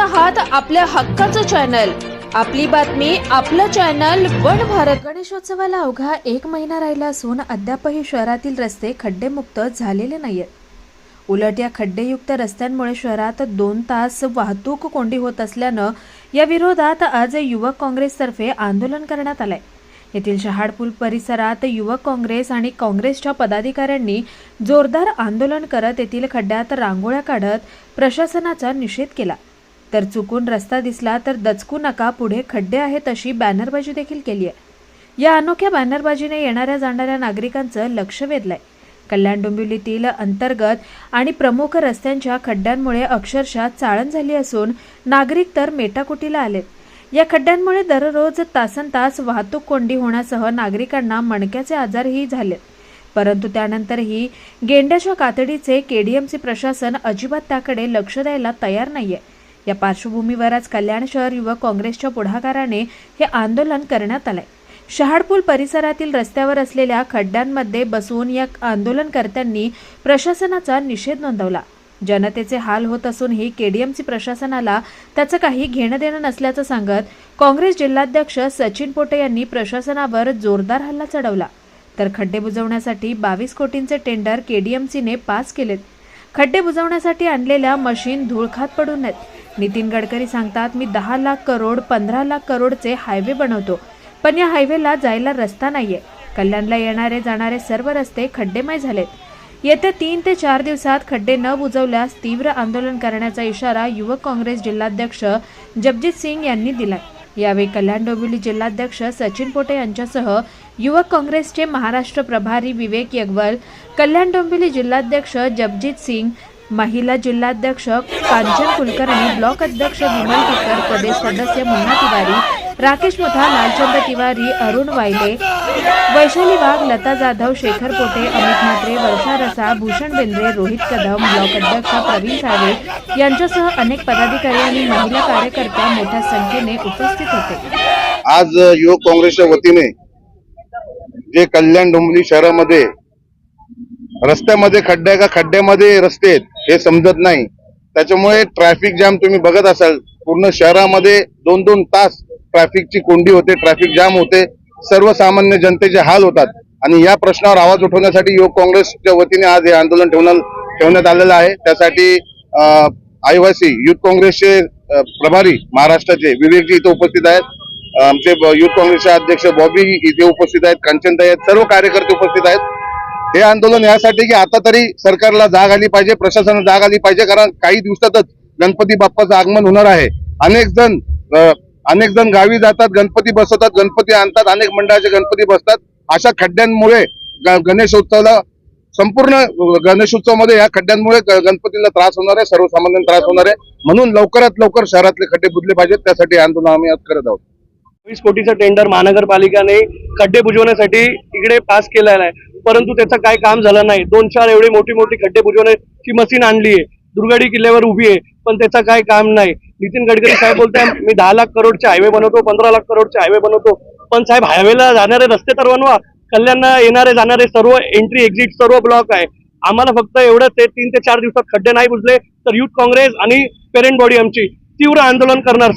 आहात आपल्या हक्काचं चॅनल आपली बातमी आपलं चॅनल वन भारत. गणेशोत्सवाला अवघा एक महिना राहिला असून अद्यापही शहरातील रस्ते खड्डेमुक्त झालेले नाहीत उलट या खड्डेयुक्त रस्त्यांमुळे शहरात दोन तास वाहतूक कोंडी होत असल्यानं या विरोधात आज युवक काँग्रेसतर्फे आंदोलन करण्यात आलंय. येथील शहाडपूल परिसरात युवक काँग्रेस आणि काँग्रेसच्या पदाधिकाऱ्यांनी जोरदार आंदोलन करत येथील खड्ड्यात रांगोळ्या काढत प्रशासनाचा निषेध केला. तर चुकून रस्ता दिसला तर दचकू नका पुढे खड्डे आहेत अशी बॅनरबाजी देखील केली आहे. या अनोख्या बॅनरबाजीने येणाऱ्या जाणाऱ्या नागरिकांचं लक्ष वेधलंय. कल्याण डोंबिवलीतील अंतर्गत आणि प्रमुख रस्त्यांच्या खड्ड्यांमुळे अक्षरशः चाळण झाली असून नागरिक तर मेटाकुटीला आलेत. या खड्ड्यांमुळे दररोज तासन तास वाहतूक कोंडी होण्यासह नागरिकांना मणक्याचे आजारही झाले. परंतु त्यानंतरही गेंड्याच्या कातडीचे केडीएमसी प्रशासन अजिबात त्याकडे लक्ष द्यायला तयार नाहीये. या पार्श्वभूमीवर आज कल्याण शहर युवक काँग्रेसच्या पुढाकाराने हे आंदोलन करण्यात आलंय. शहाडपूल परिसरातील रस्त्यावर असलेल्या खड्ड्यांमध्ये बसून या आंदोलनकर्त्यांनी प्रशासनाचा निषेध नोंदवला. जनतेचे हाल होत असूनही केडीएमसी प्रशासनाला त्याचं काही घेणं देणं नसल्याचं सांगत काँग्रेस जिल्हाध्यक्ष सचिन पोटे यांनी प्रशासनावर जोरदार हल्ला चढवला. तर खड्डे बुजवण्यासाठी बावीस कोटींचे टेंडर केडीएमसीने पास केलेत. खड्डे बुजवण्यासाठी आणलेल्या मशीन धूळखात पडू नयेत नितीन गडकरी सांगतात मी दहा लाख करोड पंधरा लाख करोडचे हायवे बनवतो पण या हायवेला जायला रस्ता नाहीये. कल्याणला येणारे जाणारे सर्व रस्ते खड्डेमय झालेत. येत्या तीन ते चार दिवसात खड्डे न बुजवल्यास तीव्र आंदोलन करण्याचा इशारा युवक काँग्रेस जिल्हाध्यक्ष जगजित सिंग यांनी दिलाय. यावेळी कल्याण डोंबिवली जिल्हाध्यक्ष सचिन पोटे यांच्यासह युवक काँग्रेसचे महाराष्ट्र प्रभारी विवेक यगवल कल्याण डोंबिवली जिल्हाध्यक्ष जगजित सिंग महिला जिल्हाध्यक्ष कांचन कुलकर्णी ब्लॉक अध्यक्ष विमल टिकर प्रदेश सदस्य मुन्ना तिवारी राकेश मुथा लालचंद तिवारी अरुण वायले वैशाली वाघ लता जाधव शेखर पोटे अमित म्हात्रे वर्षा रसा भूषण बेंद्रे रोहित कदम ब्लॉक अध्यक्ष प्रवीण सावे यांच्यासह अनेक पदाधिकारी आणि महिला कार्यकर्त्या मोठ्या संख्येने उपस्थित होते. आज युवक काँग्रेसच्या वतीने जे कल्याण डोंबिवली शहरामध्ये रस्त्यामध्ये खड्डे का? खड्ड्यामध्ये रस्ते आहेत. हे समजत नाही. त्याच्यामुळे ट्रॅफिक जाम तुम्ही बघत असाल पूर्ण शहरामध्ये दोन दोन तास ट्रॅफिकची कोंडी होते ट्रॅफिक जाम होते. सर्वसामान्य जनतेचे हाल होतात. आणि या प्रश्नावर आवाज उठवण्यासाठी युवक काँग्रेसच्या वतीने आज हे आंदोलन ठेवण्यात ठेवण्यात आलेलं आहे. त्यासाठी आदिवासी युथ काँग्रेसचे प्रभारी महाराष्ट्राचे विवेकजी इथे उपस्थित आहेत. आमचे युथ काँग्रेसचे अध्यक्ष बॉबी इथे उपस्थित आहेत. कांचनताई आहेत. सर्व कार्यकर्ते उपस्थित आहेत. हे आंदोलन यासाठी की आता तरी सरकारला जाग आली पाहिजे प्रशासनाला जाग आली पाहिजे कारण काही दिवसातच गणपती बाप्पाचं आगमन होणार आहे. अनेक जण अनेक जण गावी जातात गणपती बसवतात गणपती आणतात अनेक मंडळाचे गणपती बसतात. अशा खड्ड्यांमुळे गणेशोत्सवाला संपूर्ण गणेशोत्सवामध्ये या खड्ड्यांमुळे गणपतीला त्रास होणार आहे सर्वसामान्यांना त्रास होणार आहे. म्हणून लवकरात लवकर शहरातले खड्डे बुजले पाहिजेत त्यासाठी आंदोलन आम्ही आज करत आहोत. वीस कोटीचं टेंडर महानगरपालिकाने खड्डे बुजवण्यासाठी इकडे पास केलेलं आहे. परंतु त्याचं काय काम झालं नाही. दोन चार एवढे मोठी मोठी खड्डे बुजवण्याची मशीन आणली आहे. दुर्गाडी किल्ल्यावर उभी आहे पण त्याचं काय काम नाही. नितीन गडकरी साहेब बोलताय मी दहा लाख करोडचे हायवे बनवतो पंधरा लाख करोडचे हायवे बनवतो. पण साहेब हायवेला जाणारे रस्ते तर बनवा. कल्याणला येणारे जाणारे सर्व एंट्री एक्झिट सर्व ब्लॉक आहे. आम्हाला फक्त एवढंच ते तीन ते चार दिवसात खड्डे नाही बुजले तर युथ काँग्रेस आणि पेरेंट बॉडी आमची तीव्र आंदोलन करणार.